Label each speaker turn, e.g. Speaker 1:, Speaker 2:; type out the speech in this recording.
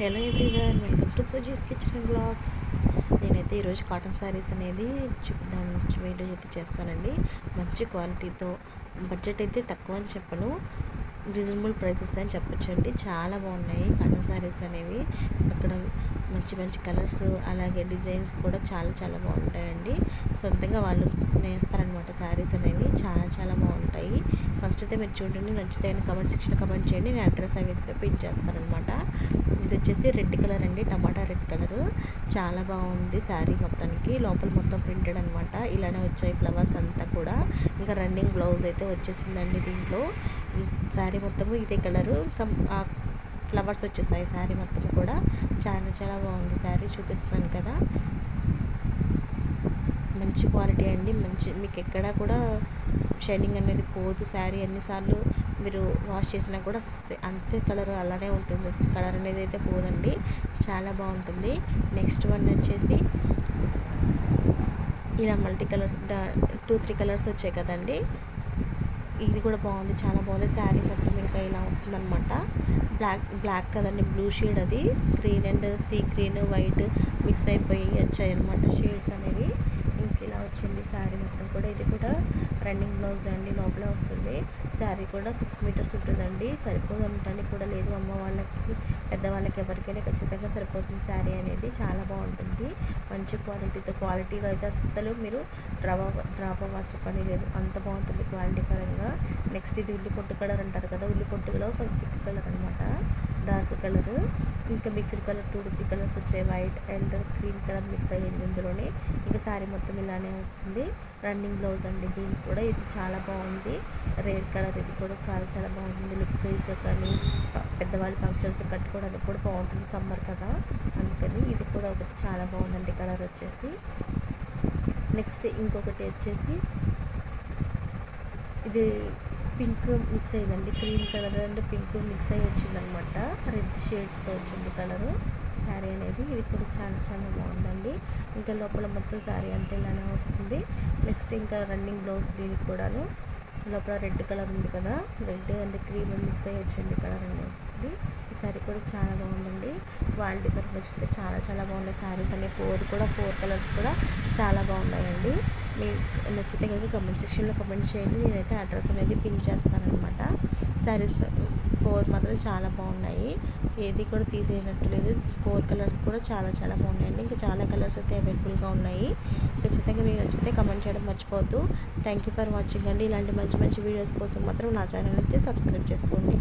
Speaker 1: Hello everyone welcome to Suji's kitchen and blogs నేనైతే ఈరోజు cotton saris అనేది చూపిద్దాం వీడియో అయితే చేస్తానండి. మంచి క్వాలిటీతో బడ్జెట్ అయితే తక్కువ అని చెప్పను. రీజనబుల్ ప్రైసెస్ అని చెప్పొచ్చండి. చాలా బాగున్నాయి కాటన్ శారీస్ అనేవి. అక్కడ మంచి మంచి కలర్స్ అలాగే డిజైన్స్ కూడా చాలా చాలా బాగుంటాయండి. సొంతంగా వాళ్ళు నేస్తారనమాట శారీస్ అనేవి. చాలా చాలా బాగుంటాయి. ఫస్ట్ అయితే మీరు చూడండి నచ్చితే కమెంట్ సెక్షన్ కమెంట్ చేయండి. నేను అడ్రస్ అవి పిన్ చేస్తానమాట ఇది వచ్చేసి రెడ్ కలర్ అండి టమాటా రెడ్ కలర్. చాలా బాగుంది శారీ మొత్తానికి. లోపల మొత్తం ప్రింటెడ్ అనమాట ఇలానే వచ్చాయి ఫ్లవర్స్ అంతా కూడా. ఇంకా రన్నింగ్ బ్లౌజ్ అయితే వచ్చేసిందండి దీంట్లో. శారీ మొత్తము ఇదే కలరు. ఇంకా ఫ్లవర్స్ వచ్చేసాయి శారీ మొత్తం కూడా. చాలా చాలా బాగుంది శారీ. చూపిస్తున్నాను కదా. మంచి క్వాలిటీ అండి. మంచి మీకు ఎక్కడ కూడా షైనింగ్ అనేది పోదు శారీ ఎన్నిసార్లు మీరు వాష్ చేసినా కూడా అంతే కలర్ అలానే ఉంటుంది. అసలు కలర్ అనేది అయితే పోదండి. చాలా బాగుంటుంది. నెక్స్ట్ వన్ వచ్చేసి ఇలా multi colours two three colours వచ్చాయి కదండి. ఇది కూడా బాగుంది. చాలా బాగుంది. శారీ మొత్తం ఇంకా ఇలా వస్తుందన్నమాట. బ్లాక్ బ్లాక్ కదండి. బ్లూ షేడ్ అది. Green and sea green white mix అయిపోయి వచ్చాయి అనమాట షేడ్స్ అనేవి. ఇంక ఇలా వచ్చింది శారీ మొత్తం కూడా. ఇది కూడా రన్నింగ్ బ్లౌజ్ అండి లోపల వస్తుంది. శారీ కూడా సిక్స్ మీటర్స్ ఉంటుందండి. సరిపోదు కూడా లేదు. అమ్మ వాళ్ళకి పెద్దవాళ్ళకి ఎవరికైనా ఖచ్చితంగా సరిపోతుంది శారీ అనేది. చాలా బాగుంటుంది. మంచి క్వాలిటీతో క్వాలిటీలో అయితే అసలు మీరు డ్రాప్ డ్రాప్ అవ్వాల్సిన పని లేదు. అంత బాగుంటుంది క్వాలిటీ పరంగా. నెక్స్ట్ ఇది ఉల్లి పొట్టు కలర్ అంటారు కదా ఉల్లి పొట్టులో కొంచెం థిక్ కలర్ అనమాట డార్క్ కలర్. ఇంకా mixed colour two three colours వచ్చాయి. White and cream colour mix అయ్యింది ఇందులోనే. ఇంకా శారీ మొత్తం ఇలానే వస్తుంది. రన్నింగ్ బ్లౌజ్ అండి దీనికి కూడా ఇది చాలా బాగుంది. రేర్ కలర్ ఇది కూడా చాలా చాలా బాగుంటుంది లుక్ వైజ్గా కానీ పెద్దవాళ్ళు ఫంక్షన్స్ కట్టుకోవడానికి కూడా బాగుంటుంది సమ్మర్ కదా. అందుకని ఇది కూడా ఒకటి చాలా బాగుందండి కలర్ వచ్చేసి. నెక్స్ట్ ఇంకొకటి వచ్చేసి ఇది పింక్ మిక్స్ అయ్యిందండి. Cream colour and pink mix అయ్యి వచ్చిందనమాట. రెడ్ షేడ్స్తో వచ్చింది కలరు. శారీ అనేది ఇది కూడా చాలా చాలా బాగుందండి. ఇంకా లోపల మొత్తం శారీ అంతా ఇలానే వస్తుంది. నెక్స్ట్ ఇంకా రన్నింగ్ బ్లౌజ్ దీనికి కూడాను. లోపల రెడ్ కలర్ ఉంది కదా. రెడ్ అండ్ క్రీమ్ మిక్స్ అయ్యి వచ్చింది కలర్ అనేది. శారీ కూడా చాలా బాగుందండి. క్వాలిటీ పరంగా చూస్తే చాలా చాలా బాగున్నాయి శారీస్ అనే ఫోర్ కూడా ఫోర్ కలర్స్ కూడా చాలా బాగున్నాయండి. మీకు నచ్చితే కనుక కమెంట్ సెక్షన్లో కమెంట్ చేయండి. నేనైతే అడ్రస్ అనేది పిన్ చేస్తానమాట శారీస్ ఫోర్ మాత్రం చాలా బాగున్నాయి. ఏది కూడా తీసేయనట్టు లేదు. ఫోర్ కలర్స్ కూడా చాలా చాలా బాగున్నాయండి. ఇంకా చాలా కలర్స్ అయితే అవైలబుల్గా ఉన్నాయి. ఖచ్చితంగా మీరు నచ్చితే కమెంట్ చేయడం మర్చిపోవద్దు. థ్యాంక్ యూ ఫర్ వాచింగ్ అండి. ఇలాంటి మంచి మంచి వీడియోస్ కోసం మాత్రం నా ఛానల్ అయితే సబ్స్క్రైబ్ చేసుకోండి.